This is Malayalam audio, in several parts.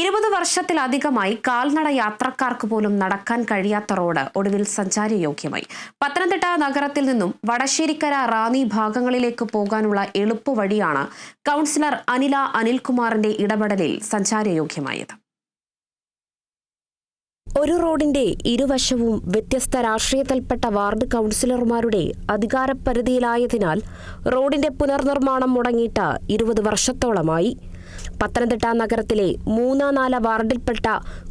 ഇരുപത് വർഷത്തിലധികമായി കാൽനട യാത്രക്കാർക്ക് പോലും നടക്കാൻ കഴിയാത്ത റോഡ് ഒടുവിൽ സഞ്ചാരയോഗ്യമായി പത്തനംതിട്ട നഗരത്തിൽ നിന്നും വടശ്ശേരിക്കര റാന്നി ഭാഗങ്ങളിലേക്ക് പോകാനുള്ള എളുപ്പവഴിയാണ് കൗൺസിലർ അനില അനിൽകുമാറിന്റെ ഇടപെടലിൽ സഞ്ചാരയോഗ്യമായത് ഒരു റോഡിന്റെ ഇരുവശവും വ്യത്യസ്ത രാഷ്ട്രീയത്തിൽപ്പെട്ട വാർഡ് കൗൺസിലർമാരുടെ അധികാരപരിധിയിലായതിനാൽ റോഡിന്റെ പുനർനിർമ്മാണം മുടങ്ങിയിട്ട് ഇരുപത് വർഷത്തോളമായി. പത്തനംതിട്ട നഗരത്തിലെ മൂന്നാം നാല വാർഡിൽപ്പെട്ട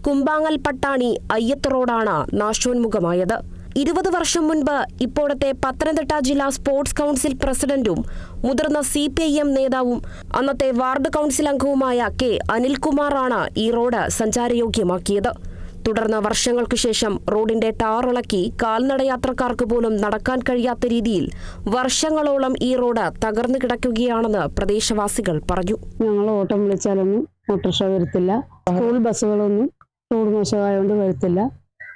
കുമ്പാങ്ങൽ പട്ടാണി അയ്യത്ത് റോഡാണ് നാശോന്മുഖമായത്. ഇരുപത് വർഷം മുൻപ് ഇപ്പോഴത്തെ പത്തനംതിട്ട ജില്ലാ സ്പോർട്സ് കൗൺസിൽ പ്രസിഡന്റും മുതിർന്ന സി പി ഐ എം നേതാവും അന്നത്തെ വാർഡ് കൗൺസിൽ അംഗവുമായ കെ അനിൽകുമാറാണ് ഈ റോഡ് സഞ്ചാരയോഗ്യമാക്കിയത്. തുടർന്ന് വർഷങ്ങൾക്കു ശേഷം റോഡിന്റെ ടാറിളക്കി കാൽനടയാത്രക്കാർക്ക് പോലും നടക്കാൻ കഴിയാത്ത രീതിയിൽ വർഷങ്ങളോളം ഈ റോഡ് തകർന്നു കിടക്കുകയാണെന്ന് പ്രദേശവാസികൾ പറഞ്ഞു. ഞങ്ങൾ ഓട്ടം വിളിച്ചാലൊന്നും ഓട്ടോറിക്ഷ വരത്തില്ല. സ്കൂൾ ബസ്സുകളൊന്നും റോഡ് മോശമായതുകൊണ്ട് വരത്തില്ല.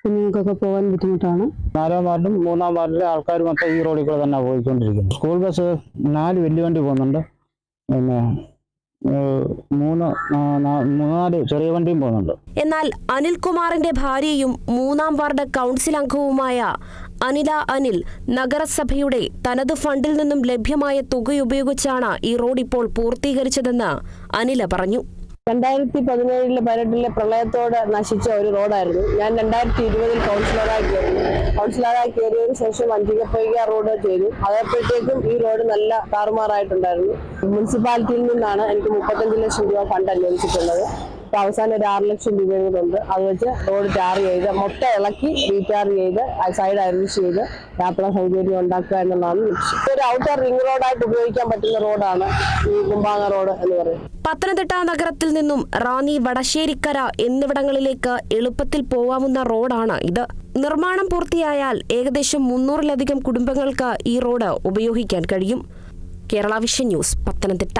കുഞ്ഞുങ്ങൾക്കൊക്കെ പോകാൻ ബുദ്ധിമുട്ടാണ്. നാലാം വാർഡും മൂന്നാം വാർഡിലെ ആൾക്കാർ മൊത്തം ഈ റോഡിൽ കൂടെ തന്നെ പോയിക്കൊണ്ടിരിക്കുന്നത് സ്കൂൾ ബസ് നാല് വലിയ വണ്ടി പോകുന്നുണ്ട്. പിന്നെ ചെറിയ വണ്ടിയും പോകുന്നുണ്ട്. എന്നാൽ അനിൽകുമാറിന്റെ ഭാര്യയും മൂന്നാം വാർഡ് കൗൺസിൽ അംഗവുമായ അനില അനിൽ നഗരസഭയുടെ തനത് ഫണ്ടിൽ നിന്നും ലഭ്യമായ തുക ഉപയോഗിച്ചാണ് ഈ റോഡ് ഇപ്പോൾ പൂർത്തീകരിച്ചതെന്ന് അനില പറഞ്ഞു. രണ്ടായിരത്തി പതിനേഴിലെ പതിനെട്ടിലെ പ്രളയത്തോട് നശിച്ച ഒരു റോഡായിരുന്നു. ഞാൻ രണ്ടായിരത്തി ഇരുപതിൽ കൗൺസിലറായി കയറി. കൗൺസിലറായി കയറിയതിനു ശേഷം വഞ്ചികപ്പൊയ്ക റോഡ് ചെയ്തു. അതപ്പോഴത്തേക്കും ഈ റോഡ് നല്ല താറുമാറായിട്ടുണ്ടായിരുന്നു. മുനിസിപ്പാലിറ്റിയിൽ നിന്നാണ് എനിക്ക് മുപ്പത്തഞ്ച് ലക്ഷം രൂപ ഫണ്ട് അനുവദിച്ചിട്ടുള്ളത്. ഇപ്പൊ അവസാനം ഒരു ആറ് ലക്ഷം രൂപ ഉണ്ട് അത് വെച്ച് റോഡ് ടാർ ചെയ്ത് മൊത്തം ഇളക്കി റീടാർ ചെയ്ത് സൈഡ് അറേഞ്ച് ചെയ്ത് യാത്രാ സൗകര്യം ഉണ്ടാക്കുക എന്നുള്ളതാണ് ലക്ഷ്യം. ഒരു ഔട്ടർ റിംഗ് റോഡായിട്ട് ഉപയോഗിക്കാൻ പറ്റുന്ന റോഡാണ് ഈ കുമ്പാങ്ങ റോഡ് എന്ന് പറയുന്നത്. പത്തനംതിട്ട നഗരത്തിൽ നിന്നും റാന്നി വടശ്ശേരിക്കര എന്നിവിടങ്ങളിലേക്ക് എളുപ്പത്തിൽ പോവാവുന്ന റോഡാണ് ഇത്. നിർമ്മാണം പൂർത്തിയായാൽ ഏകദേശം മുന്നൂറിലധികം കുടുംബങ്ങൾക്ക് ഈ റോഡ് ഉപയോഗിക്കാൻ കഴിയും. Kerala vision news Pathanamthitta.